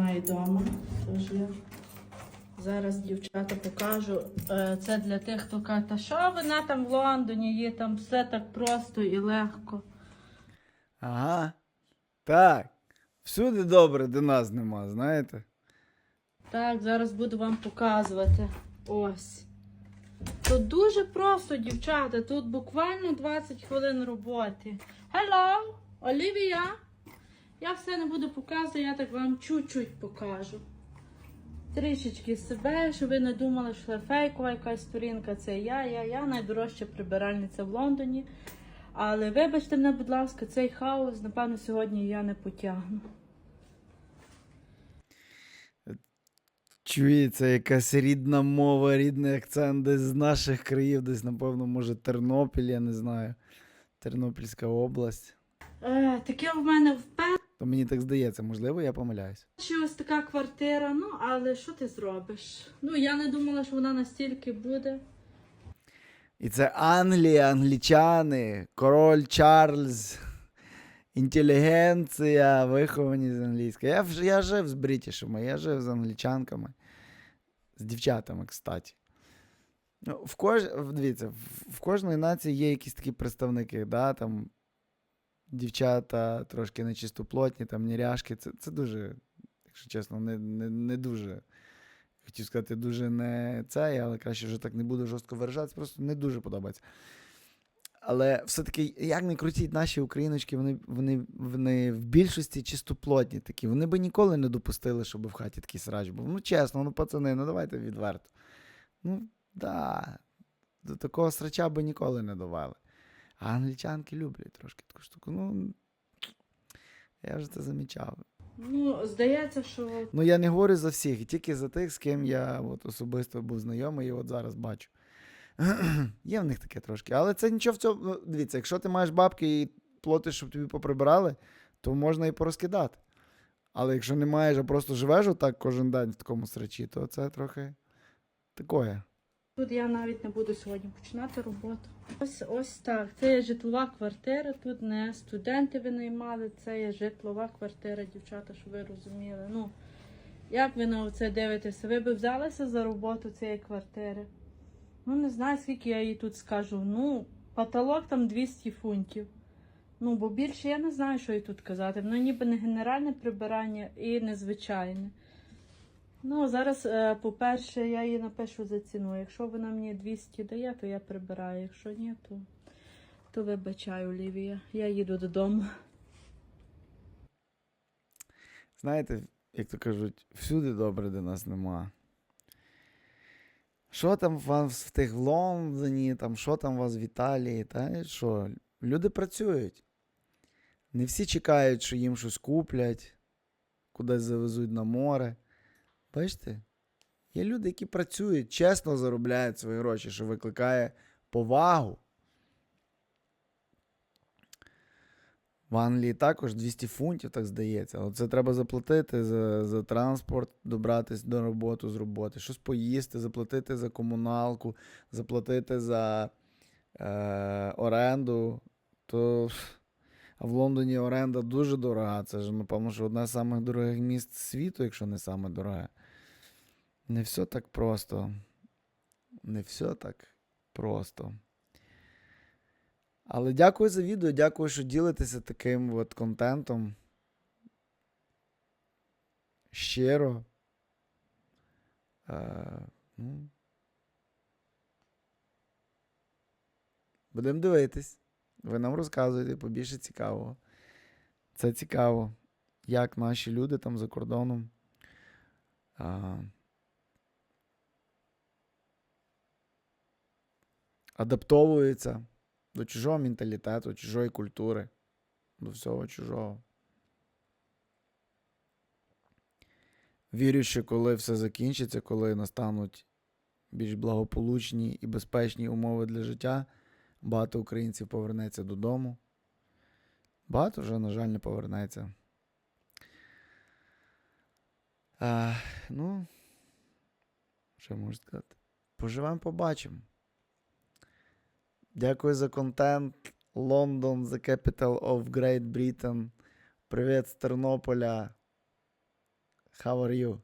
немає вдома. Тож я зараз дівчата покажу. Е, Це для тих, хто каже, та що вона там в Лондоні, є там все так просто і легко. Ага. Так. Всюди добре, де нас нема, знаєте? Так, зараз буду вам показувати. Ось. Тут дуже просто, дівчата. Тут буквально 20 хвилин роботи. Hello, Олівія. Я все не буду показувати, я так вам чуть-чуть покажу. Трішечки себе, щоб ви не думали, що це фейкова якась сторінка. Це я, я, я найдорожча прибиральниця в Лондоні. Але вибачте мене, будь ласка, цей хаос, напевно, сьогодні я не потягну. Чується якась рідна мова, рідний акцент десь з наших країв, десь, напевно, може, Тернопіль, я не знаю. Тернопільська область. Е, таке в мене. То мені так здається, можливо, я помиляюсь. Що ось така квартира, ну але що ти зробиш? Ну я не думала, що вона настільки буде. І це Англія, англічани, король Чарльз, інтелігенція, виховані з англійської. Я, я жив з бритішами, я жив з англічанками, з дівчатами, кстати. Ну, в кож... Дивіться, в, в кожної нації є якісь такі представники, да, там дівчата трошки нечистоплотні, там неряшки. Це, це дуже, якщо чесно, не, не, не дуже. Хотів сказати, дуже не цей, але краще вже так не буду жорстко виражатися, просто не дуже подобається. Але все-таки, як не крутіть наші україночки, вони, вони, вони в більшості чистоплотні такі. Вони би ніколи не допустили, щоб в хаті такий срач був. Ну, чесно, ну пацани, ну давайте відверто. Ну, да, до такого срача би ніколи не довели. А англічанки люблять трошки таку штуку. Ну, я вже це замічав. Ну, здається, що Ну, я не говорю за всіх, тільки за тих, з ким я от, особисто був знайомий і от зараз бачу. Є в них таке трошки. Але це нічого в цьому. Ну, дивіться, якщо ти маєш бабки і платиш, щоб тобі поприбирали, то можна і порозкидати. Але якщо не маєш, а просто живеш отак кожен день в такому срачі, то це трохи такое. Тут я навіть не буду сьогодні починати роботу. Ось ось так. Це є житлова квартира. Тут не студенти винаймали, це є житлова квартира, дівчата, щоб ви розуміли. Ну, як ви на це дивитеся? Ви б взялися за роботу цієї квартири? Ну, не знаю, скільки я їй тут скажу. Ну, потолок там 200 фунтів. Ну, бо більше я не знаю, що їй тут казати. Воно ніби не генеральне прибирання і незвичайне. Ну, зараз, е, по-перше, я її напишу за ціну. Якщо вона мені 200 дає, то я прибираю. Якщо ні, то, то вибачаю, Олівія. Я їду додому. Знаєте, як то кажуть, всюди добре, де нас нема. Що там вас в тих Лондоні, там, що там вас в Італії, та що? Люди працюють. Не всі чекають, що їм щось куплять, кудись завезуть на море. Бачите? Є люди, які працюють, чесно заробляють свої гроші, що викликає повагу. В Англії також 200 фунтів, так здається. Але це треба заплатити за, за транспорт, добратися до роботи з роботи, щось поїсти, заплатити за комуналку, заплатити за е, оренду. То, а в Лондоні оренда дуже дорога. Це ж, напевно, що одне з самих дорогих міст світу, якщо не саме дороге. Не все так просто. Не все так просто. Але дякую за відео, дякую, що ділитеся таким от контентом. Щиро. Е, ну. Будемо дивитись. Ви нам розказуєте побільше цікавого. Це цікаво, як наші люди там за кордоном. А, адаптовуються до чужого менталітету, чужої культури, до всього чужого. Вірю, що коли все закінчиться, коли настануть більш благополучні і безпечні умови для життя, багато українців повернеться додому. Багато вже, на жаль, не повернеться. А, ну, що можу сказати? Поживемо, побачимо. Дякую за контент. Лондон, the capital of Great Britain. Привіт з Тернополя. How are you?